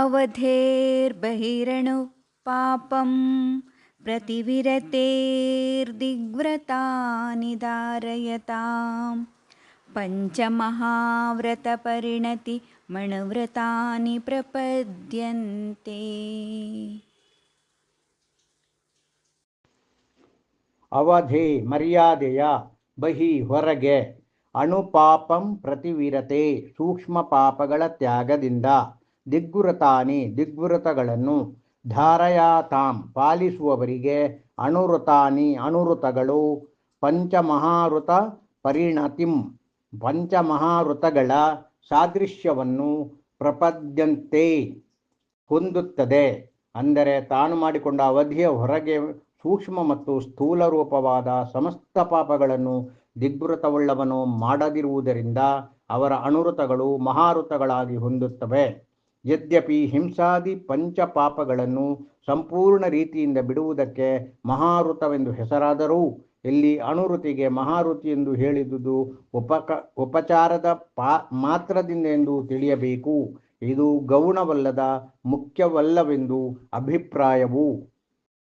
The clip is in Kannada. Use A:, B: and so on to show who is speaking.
A: अवधेर्बहिरणु पापं प्रतिविरतेर्दिग्व्रतानि धारयतां पञ्चमहाव्रतपरिणति मणव्रतानि प्रपद्यन्ते
B: ಅವಧಿ ಮರ್ಯಾದೆಯ ಬಹಿ ಹೊರಗೆ ಅಣುಪಾಪಂ ಪ್ರತಿವಿರತೆ ಸೂಕ್ಷ್ಮ ಪಾಪಗಳ ತ್ಯಾಗದಿಂದ ದಿಗ್ಗುರತಾನಿ ದಿಗ್ಗುರತಗಳನ್ನು ಧಾರಯಾತಾಂ ಪಾಲಿಸುವವರಿಗೆ ಅನುಋತಾನಿ ಅನುಋತಗಳು ಪಂಚಮಹಾಋತ ಪರಿಣತಿಂ ಪಂಚಮಹಾಋತಗಳ ಸಾದೃಶ್ಯವನ್ನು ಪ್ರಪದ್ಯಂತೆ ಹೊಂದುತ್ತದೆ. ಅಂದರೆ ತಾನು ಮಾಡಿಕೊಂಡ ಅವಧಿಯ ಹೊರಗೆ ಸೂಕ್ಷ್ಮ ಮತ್ತು ಸ್ಥೂಲ ರೂಪವಾದ ಸಮಸ್ತ ಪಾಪಗಳನ್ನು ದಿಗ್ವೃತವುಳ್ಳವನು ಮಾಡದಿರುವುದರಿಂದ ಅವರ ಅನುಋತಗಳು ಮಹಾರುತಗಳಾಗಿ ಹೊಂದುತ್ತವೆ. ಯದ್ಯಪಿ ಹಿಂಸಾದಿ ಪಂಚ ಪಾಪಗಳನ್ನು ಸಂಪೂರ್ಣ ರೀತಿಯಿಂದ ಬಿಡುವುದಕ್ಕೆ ಮಹಾರುತವೆಂದು ಹೆಸರಾದರೂ, ಇಲ್ಲಿ ಅಣುರುತಿಗೆ ಮಹಾರುತಿ ಎಂದು ಹೇಳಿದುದು ಉಪಕ, ಉಪಚಾರದ ಪಾ, ಮಾತ್ರದಿಂದ ಎಂದು ತಿಳಿಯಬೇಕು. ಇದು ಗೌಣವಲ್ಲದ ಮುಖ್ಯವಲ್ಲವೆಂದು ಅಭಿಪ್ರಾಯವು.